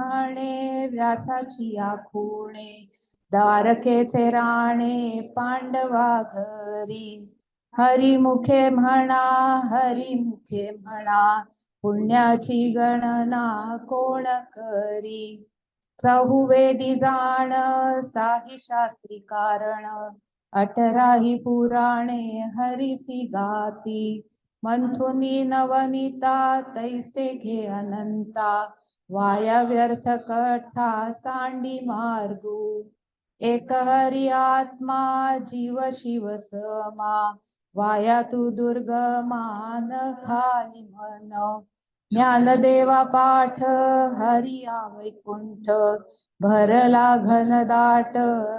म्हणे व्यासाची आखुणे द्वारकेचे राणे पांडवा घरी. हरिमुखे म्हणा हरिमुखे म्हणा पुण्याची गणना कोण करी? चहुवेदी जाण साही शास्त्री कारण. अठराही पुराणे हरिसी गाती. मंथुनी नवनीता तैसे घे अनंता. वाया व्यर्थ कठा सांडी मार्गू. एक हरी आत्मा जीव शिव समा. वाया तू दुर्गमान खाली मन ज्ञानदेवा पाठ हरिया वैकुंठ भरला घनदाट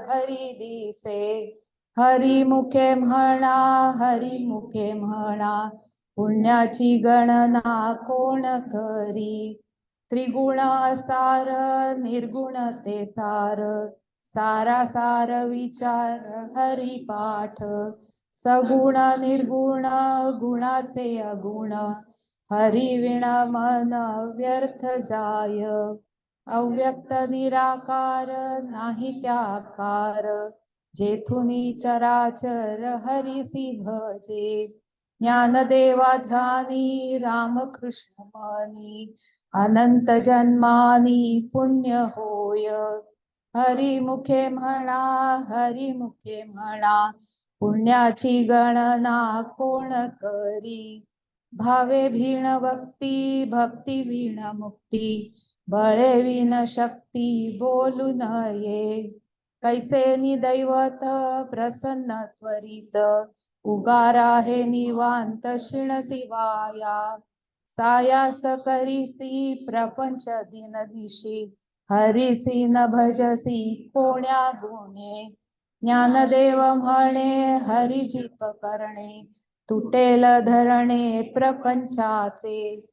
हरी दिसे. हरिमुखे म्हणा हरिमुखे म्हणा. पुण्याची गणना कोण करी? त्रिगुण असार निर्गुण ते सार सारा सार विचार हरी पाठ सगुण निर्गुण गुणाचे अगुण. हरी विण मन व्यर्थ जाय. अव्यक्त निराकार नाही त्याकार. जेथुनी चराचर हरिसी भजे. ज्ञानदेवा ध्यानी रामकृष्ण मनी अनंत जन्मानी पुण्य होय हरिमुखे म्हणा हरिमुखे म्हणा पुण्याची गणना कोण करी? भावे भीण भक्ती भक्ती भीण मुक्ती बळे विण शक्ती बोलू नये। कैसे निदैवत प्रसन्न त्वरित उगारा हे निवांत शिण शिवाया सायास करीसी प्रपंच दिन दिशी. हरिसी न भजसी कोण्या गुणे. ज्ञानदेव म्हणे हरिजीप करणे. तुटेल धरणे प्रपंचाचे.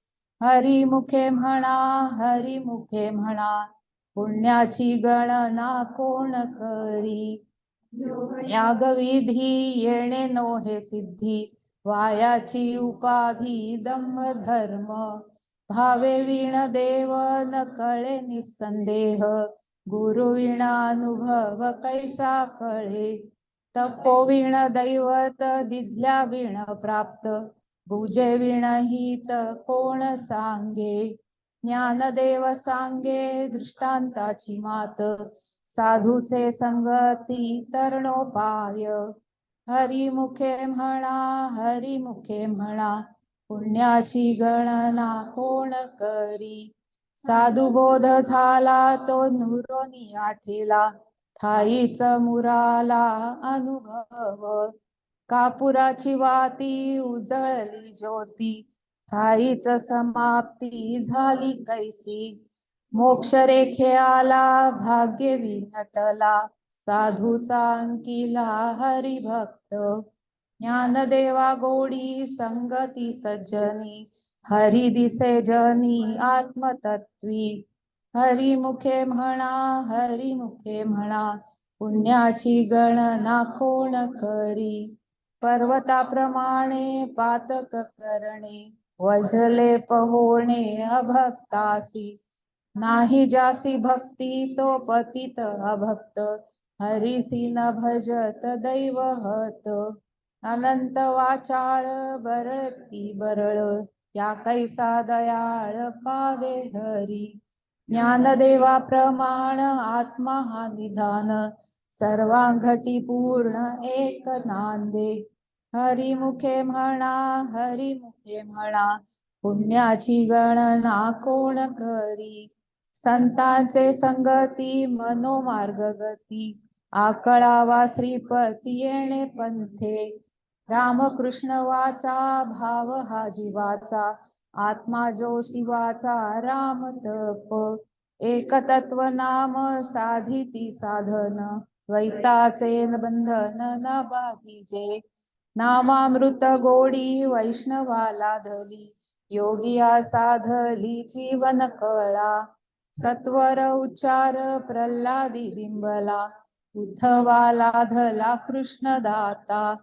हरिमुखे म्हणा हरिमुखे म्हणा. पुण्याची गणना कोण करी? यागविधी. येणे नोहे सिद्धी. वायाची उपाधी दम धर्म भावे विण देव न कळे निसंदेह. गुरु विणानुभव कैसा कळे? तपो विण दैवत दिदल्या विण प्राप्त. भुजे विणहित कोण सांगे? ज्ञानदेव सांगे दृष्टांताची मात. साधूचे संगती तरणोपाय. हरिमुखे म्हणा हरिमुखे म्हणा पुण्याची गणना कोण करी? साधू बोध झाला तो नुरोनी आठेला ठाईच मुराला अनुभव. कापुराची वाती उजळली ज्योती ठाईच समाप्ती झाली कैसी. मोक्ष रेखे आला भाग्य विनटला साधूचा अंकिला हरिभक्त ज्ञानदेवा गोडी संगती सज्जनी हरि दिसे जनी आत्मतत्वी हरिमुखे म्हणा हरिमुखे म्हणा पुण्याची गणना कोण करी? पर्वताप्रमाणे पातक करणे वजले पहोणे अभक्तासी नाही जासी भक्ती तो पतित अभक्त हरिसी न भजत दैवहत अनंत वाचाळ बरळती बरळ त्या कैसा दयाळ पावे हरी. ज्ञानदेवा प्रमाण आत्मा हा निधान सर्वांघटी पूर्ण एक नांदे. हरिमुखे म्हणा हरिमुखे म्हणा पुण्याची गणना कोण करी? संतांचे संगती मनोमार्ग गती. आकळावा श्रीपती येणे पंथे. रामकृष्ण वाचा भाव हा जीवाचा आत्मा जो शिवाचा राम तप. एक तत्व नाम साधिती साधन. द्वैताचे बंधन न बागीजे नामामृत गोडी वैष्णवाला धली. योगिया साधली जीवन कळा. सत्वर उच्चार प्रल्हादी बिंबला. उद्धवाला धला कृष्ण दाता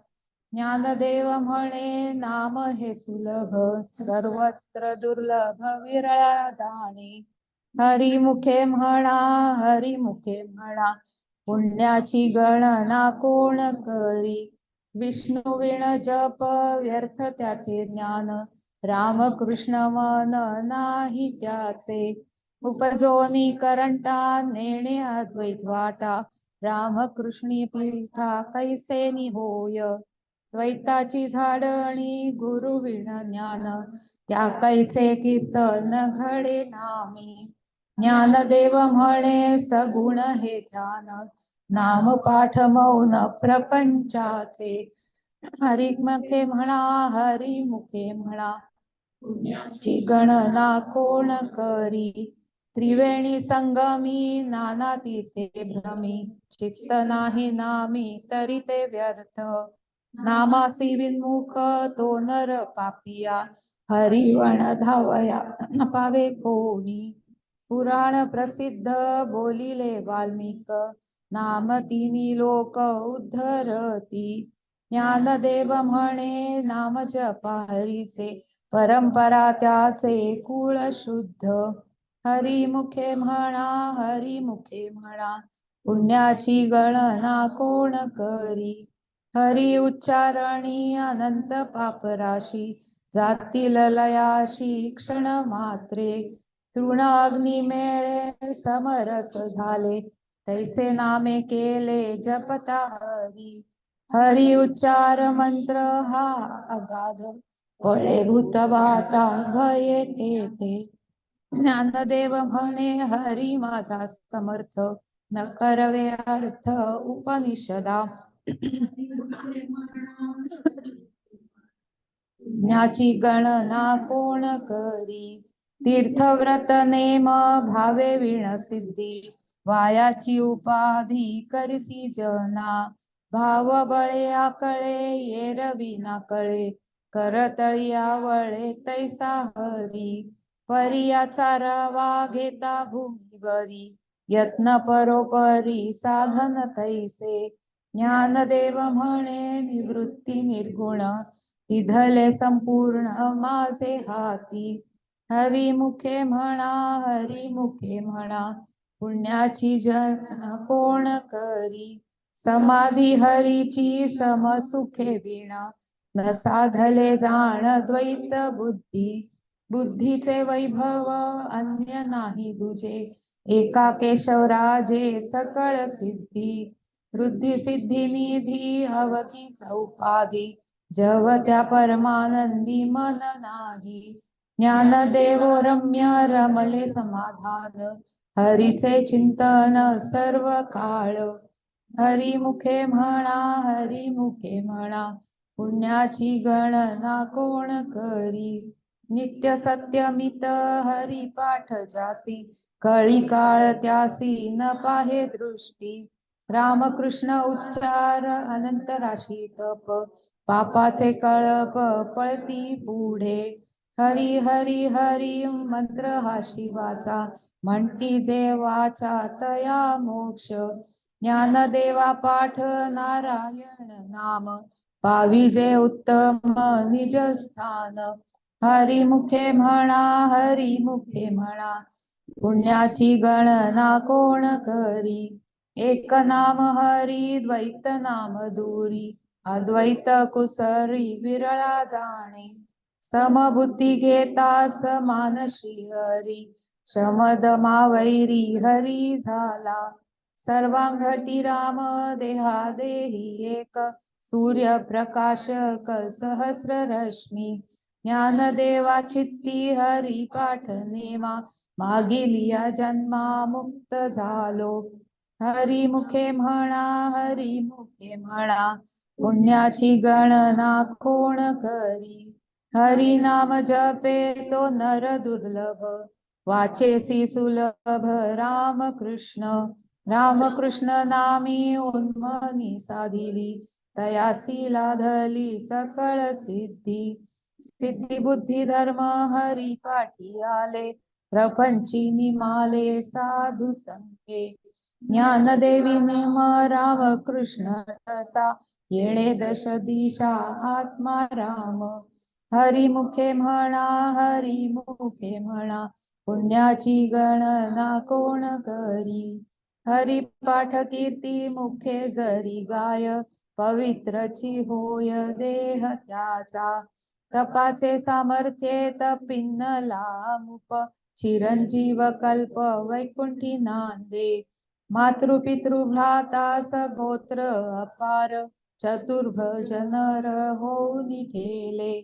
ज्ञानदेव म्हणे नाम हे सुलभ सर्वत्र दुर्लभ विरळा जाणे. हरिमुखे म्हणा हरिमुखे म्हणा पुण्याची गणना कोण करी? विष्णू विण जप व्यर्थ त्याचे ज्ञान रामकृष्ण मन नाही त्याचे. उपजोनी करंटा नेणे अद्वैत वाटा रामकृष्णी पीठा कैसे होय. द्वैताची झाडणी गुरु विण ज्ञान. त्या कैचे कीर्तन घडे नामी. ज्ञानदेव म्हणे सगुण हे ध्यान. नाम पाठ मौन प्रपंचाचे. हरिमुखे म्हणा हरिमुखे म्हणा. गणना कोण करी? त्रिवेणी संगमी नाना तीर्थे भ्रमी चित्त नाही नामी तरी ते व्यर्थ. नामासी विन्मुख तो नर पापिया हरिवण धावया पावे कोणी. पुराण प्रसिद्ध बोलिले वाल्मिक नाम तिनी लोक उद्धरती. ज्ञानदेव म्हणे नाम जपा हरीचे परंपरा त्याचे कुळ शुद्ध. हरिमुखे म्हणा हरिमुखे म्हणा पुण्याची गणना कोण करी? हरी उच्चारणी अनंत पापराशी जातील लयाशी क्षण मात्रे. तृण मेळे समरस झाले तैसे नामे केले जपता हरी. हरी उच्चार मंत्र हा अगाध फळे भूत भाता भये ते ज्ञानदेव म्हणे हरी माझा समर्थ. न करवे अर्थ उपनिषदा. ज्ञाची गणना कोण करी? तीर्थव्रत नेम भावे विण सिद्धी. वायाची उपाधी करसी जना. भाव बळे आकळे येरवी ना कळे करतळी आवळे तैसा हरी. परियाचा रवा घेता भूमीवरी यत्न परोपरी साधन तैसे. ज्ञानदेव म्हणे निवृत्ती निर्गुण तिधले संपूर्ण माझे हाती. हरिमुखे म्हणा हरिमुखे म्हणा पुण्याची जन कोण करी? समाधी हरीची समसुखे विणा न साधले जाण द्वैत बुद्धी. बुद्धीचे वैभव अन्य नाही दुजे एका केशवराजे सकळ सिद्धी. वृद्धी सिद्धी निधी अवकी चौपादी. जव त्या परमानंदी मन नाही. ज्ञानदेवो रम्य रमले समाधान. हरीचे चिंतन सर्व काळ. हरिमुखे म्हणा हरिमुखे म्हणा. पुण्याची गणना कोण करी? नित्य सत्यमित हरिपाठ जासी कळी काळ त्यासी न पाहे दृष्टी. रामकृष्ण उच्चार अनंत राशी तप पापाचे कळप पळती पुढे. हरी हरी हरी मंत्र हा शिवाचा म्हणती जे वाचा तया मोक्ष. ज्ञानदेवा पाठ नारायण नाम पाविजे उत्तम निज स्थान हरिमुखे म्हणा हरिमुखे म्हणा. पुण्याची गणना कोण करी? एक नाम हरी द्वैत नाम दूरी. अद्वैत कुसरी विरळा जाणे. समबुद्धी घेता समानशी हरी शमदमा वैरी हरी झाला. सर्वांगटी राम देहा देही एक. सूर्य प्रकाशक सहस्र रश्मी. ज्ञानदेवा चित्ती हरी पाठ नेमा या जन्मा मुक्त झालो. हरी मुखे म्हणा हरी मुखे म्हणा पुण्याची गणना कोण करी? हरी नाम जपे तो नर दुर्लभ वाचेसी सुलभ राम कृष्ण रामकृष्ण नामी उन्मनी साधिली तयासी लाधली सकळ सिद्धी. सिद्धी बुद्धी धर्म हरी पाठी आले प्रपंची निमाले साधू संगे ज्ञानदेवी निम राम कृष्ण रसा येणे दश दिशा आत्मा राम हरिमुखे म्हणा हरिमुखे म्हणा पुण्याची गणना कोण करी? हरी पाठ कीर्ती मुखे जरी गाय पवित्रची होय देह त्याचा। तपाचे सामर्थ्ये तपिन्नला लामुप चिरंजीव कल्प वैकुंठी नांदे मातृपितृ भ्राता सगोत्र अपार चतुर्भुज नर होऊन ज्ञान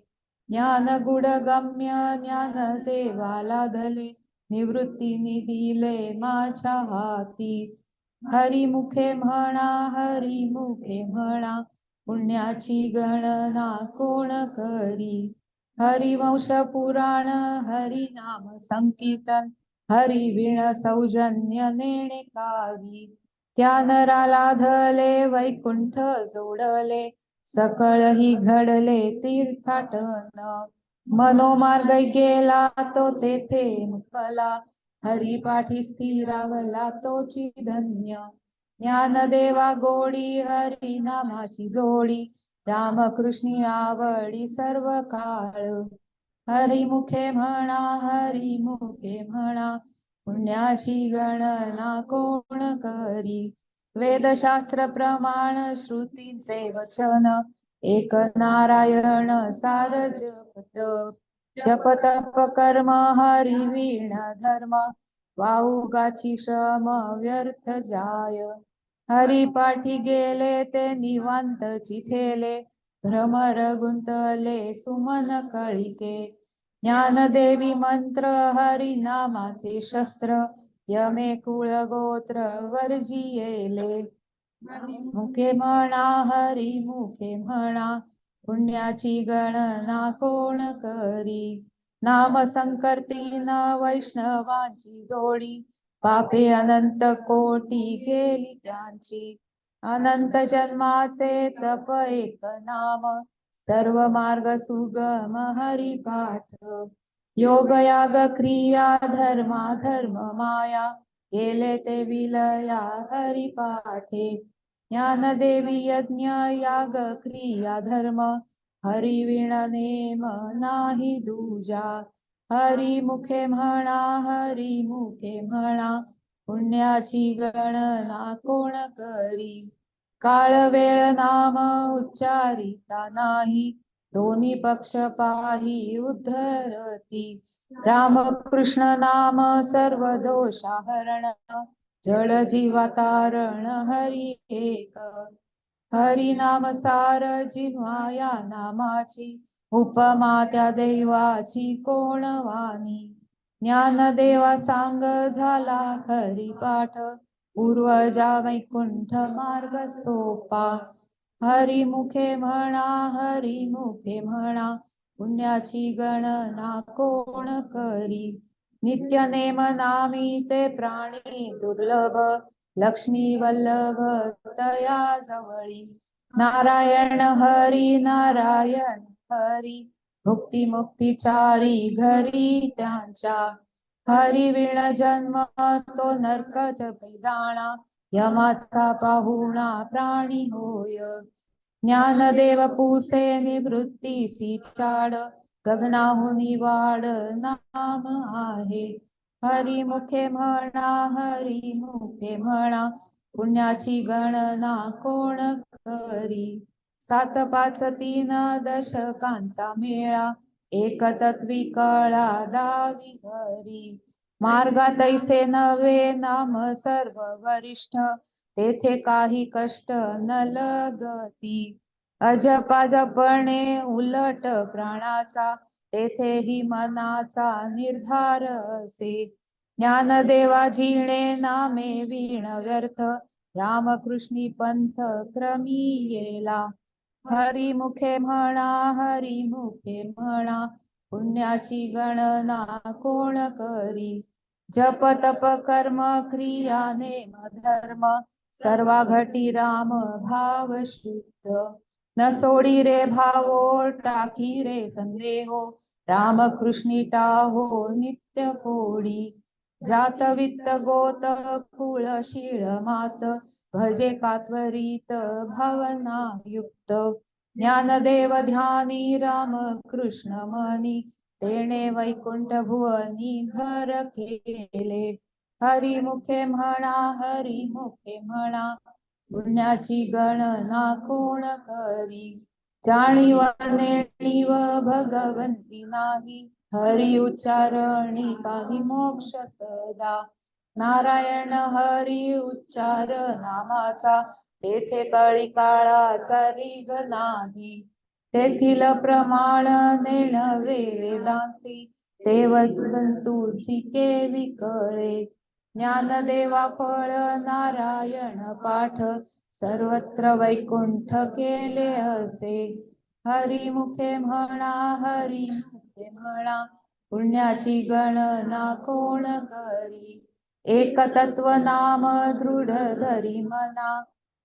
ज्ञान गुडगम्य ज्ञान देवाला धले निवृत्ती दिले माझ्या हाती. हरिमुखे म्हणा हरिमुखे म्हणा पुण्याची गणना कोण करी? हरिवंश पुराण हरिनाम संकीर्तन हरिवीण सौजन्य नेणे काही त्या नराला धले वैकुंठ जोडले सकळ ही घडले तीर्थाटन. मनोमार्ग गेला तो तेथे मुकला. हरिपाठी स्थिरावला तोची धन्य. ज्ञानदेवा गोडी हरी नामाची जोडी रामकृष्णी आवडी सर्व काळ हरिमुखे म्हणा हरिमुखे म्हणा पुण्याची गणना कोण करी? वेदशास्त्र प्रमाण श्रुतींचे वचन एक नारायण सार जपत. जप तप कर्म हरिवीण धर्म वाऊगाची श्रम व्यर्थ जाय. हरिपाठी गेले ते निवांत चिठेले. भ्रमर गुंतले सुमन कळिके. ज्ञानदेवी मंत्र हरिनामाचे शस्त्र. यमे कुळ गोत्र येले. मुखे म्हणा हरी मुखे म्हणा. पुण्याची गणना कोण करी? नाम संकर्तीन वैष्णवांची जोडी. पापे अनंत कोटी गेली त्यांची. अनंत जन्माचे तप एक नाम. सर्व मार्ग सुगम हरिपाठ. योग याग क्रिया धर्मा धर्म माया. गेले ते विलया हरिपाठे. ज्ञानदेवी यज्ञ याग क्रिया धर्म. हरिविण नेम नाही दुजा. हरी मुखे म्हणा हरी मुखे म्हणा पुण्याची गणना कोण करी? काळ वेळ नाम उच्चारिता नाही दोन्ही पक्ष पाही उद्धरती. रामकृष्ण नाम सर्व दोषाहरण जड जीवा तारण हरी एक. हरी नाम सार जिव्हाया नामाची उपमा त्या देवाची कोण वाणी ज्ञानदेवा सांग झाला हरी पाठ. पूर्वजा वैकुंठ मार्ग सोपा. हरी मुखे म्हणा हरी मुखे म्हणा. पुण्याची गणना कोण करी? नित्य नेम नामी ते प्राणी दुर्लभ. लक्ष्मी वल्लभ तया जवळी. नारायण हरी नारायण हरी मुक्ती चारी घरी त्यांच्या. हरी विण जन्म तो नरकच पैदाणा यमाचा पाहुणा प्राणी होय. ज्ञानदेव पुसे निवृत्ती चाड गगनाहुनी वाड नाम आहे. हरी मुखे म्हणा हरी मुखे म्हणा. पुण्याची गणना कोण करी? सात पाच तीन दशकांचा मेळा एक तत्वी कळा दावी घरी मार्गात ऐसे नवे नाम सर्व वरिष्ठ तेथे काही कष्ट न लगती अजपा जपणे उलट प्राणाचा तेथेही मनाचा निर्धार असे. ज्ञानदेवा जिणे नामे वीण व्यर्थ रामकृष्णी पंथ क्रमी येला. हरी मुखे म्हणा हरी मुखे म्हणा पुण्याची गणना कोण करी? जप तप कर्म क्रिया नेम धर्म सर्वा घटी राम भाव शुद्ध. न सोडी रे भावो टाकी रे संदेहो राम कृष्णी टाहो नित्य फोडी जात वित्त गोत कुळ शीळ मात भजे कात्वरीत भावना युक्त ज्ञानदेव ध्यानी राम कृष्ण मनी। तेणे वैकुंठ भुवनी घर केले। हरिमुखे म्हणा हरिमुखे म्हणा। पुण्याची गणना कोण करी? जाणीव नेणीव भगवंती नाही। हरी उच्चारणी पाही मोक्ष सदा। नारायण हरी उच्चार नामाचा तेथे कळी काळाचा रिग नाही. तेथील प्रमाण नेणवे वेदांती ते तुलसी केवी विकळे. ज्ञानदेवा फळ नारायण पाठ सर्वत्र वैकुंठ केले असे. हरी मुखे म्हणा हरी मुखे म्हणा पुण्याची गणना कोण करी? एक तत्व नाम दृढ धरी मना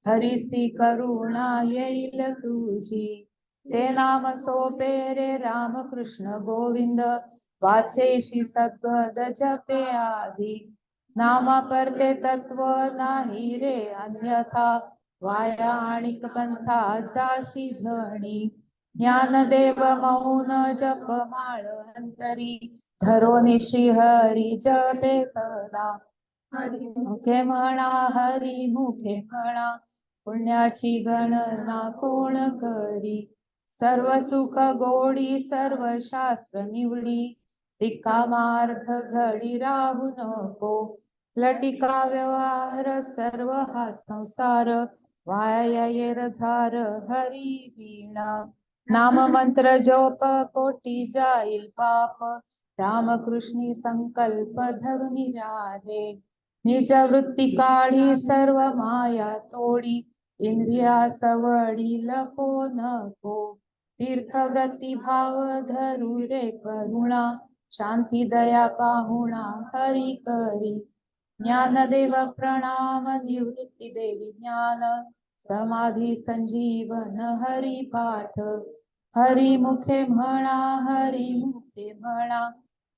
हरिसी करुणा येईल तुझी. ते नाम सोपे रे राम कृष्ण गोविंद वाचेशी सद्गद जपे आधी. नामा परते तत्व नाही रे अन्यथा वाया आणि पंथा जाशी झणी ज्ञानदेव मौन जप माळ अंतरी धरो निशी हरी जपे कदा हरी मुखे म्हणा हरी मुखे म्हणा पुण्याची गणना कोण करी? सर्व सुख गोडी सर्व शास्त्र निवडी। रिकामार्ध घडी राहू नको। लटिका व्यवहार सर्व हा संसार। वायर झार हरी वीणा। नाम मंत्र जोप कोटी जाईल पाप। रामकृष्णी संकल्प धरुनी राहे निज वृत्ती काढी सर्व माया तोडी इंद्रिया सवडी लपो नको तीर्थव्रती भाव धरू रे करुणा शांती दया पाहुणा हरी करी. ज्ञानदेव प्रणाम निवृत्ती देवी ज्ञान समाधी संजीवन हरी पाठ हरी मुखे म्हणा हरी मुखे म्हणा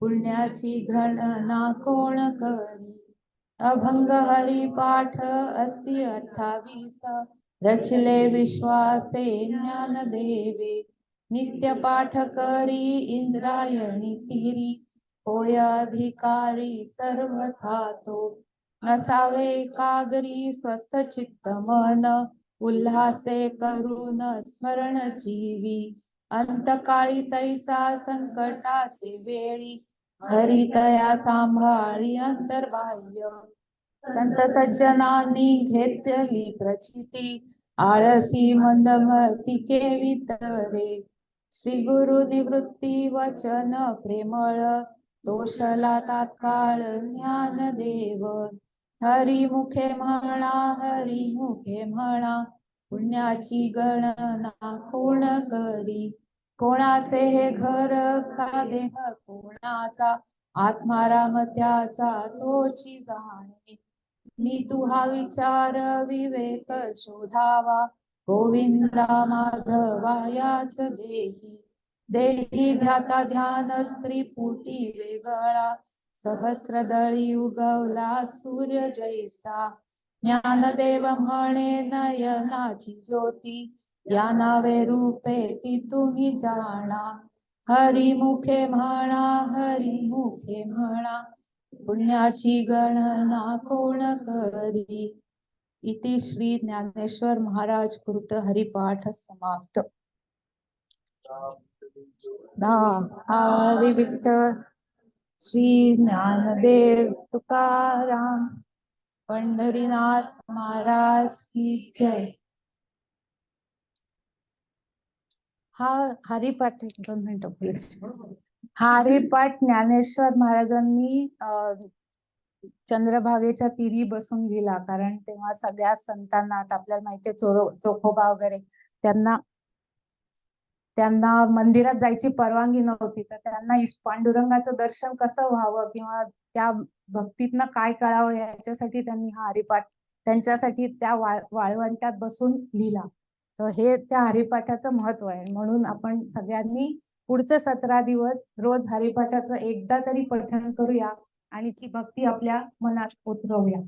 पुण्याची गणना कोण करी? अभंग हरी पाठ अस्ति अठ्ठावीस रचले विश्वासे ज्ञान देवे. नित्य पाठ करी इंद्रायणी तिरी होय अधिकारी सर्व तो नसावे कागरी स्वस्थ चित्त मन उल्हासे करून स्मरण जीवी. अंतकाळी तैसा संकटाचे वेळी हरितया सांभाळी अंतर्बाह्य. संत सज्जनांनी घेतली प्रचिती. आळसी मंदमती केवितरे श्री गुरु निवृत्ती वचन प्रेमळ. दोषला तात्काळ ज्ञान देव. हरी मुखे म्हणा हरी मुखे म्हणा. पुण्याची गणना कोण करी? कोणाचे हे घर का देह? कोणाचा आत्माराम त्याचा तोची जाणे मी तुहा विचार विवेक शोधावा. गोविंदा माधवा याच देही. देही ध्याता ध्यान त्रिपुटी वेगळा. सहस्रदळी उगवला सूर्य जैसा. ज्ञानदेव म्हणे नयनाची ज्योती. या नावे रूपे ती तुम्ही जाणा. हरी मुखे म्हणा हरी मुखे म्हणा. पुण्याची गणना कोण करी? इति श्री ज्ञानेश्वर महाराज कृत हरिपाठ समाप्त. दा हरी विठ्ठल श्री ज्ञानदेव तुकाराम पंढरीनाथ महाराज की जय. हा हरिपाठ एक दोन मिनिटं हा हरिपाठ ज्ञानेश्वर महाराजांनी चंद्रभागेच्या तीरी बसून लिहिला. कारण तेव्हा सगळ्या संतांना आपल्याला माहितीये चोरो चोखोबा वगैरे त्यांना त्यांना मंदिरात जायची परवानगी नव्हती. तर त्यांना पांडुरंगाचं दर्शन कसं व्हावं किंवा त्या भक्तीतनं काय कळावं याच्यासाठी त्यांनी हा हरिपाठ त्यांच्यासाठी त्या वाळवंटात बसून लिहिला. तर हे त्या हरिपाठाचं महत्त्व आहे. म्हणून आपण सगळ्यांनी पुढचे सतरा दिवस रोज हरिपाठाचं एकदा तरी पठण करूया आणि ती भक्ती आपल्या मनात उतरवूया.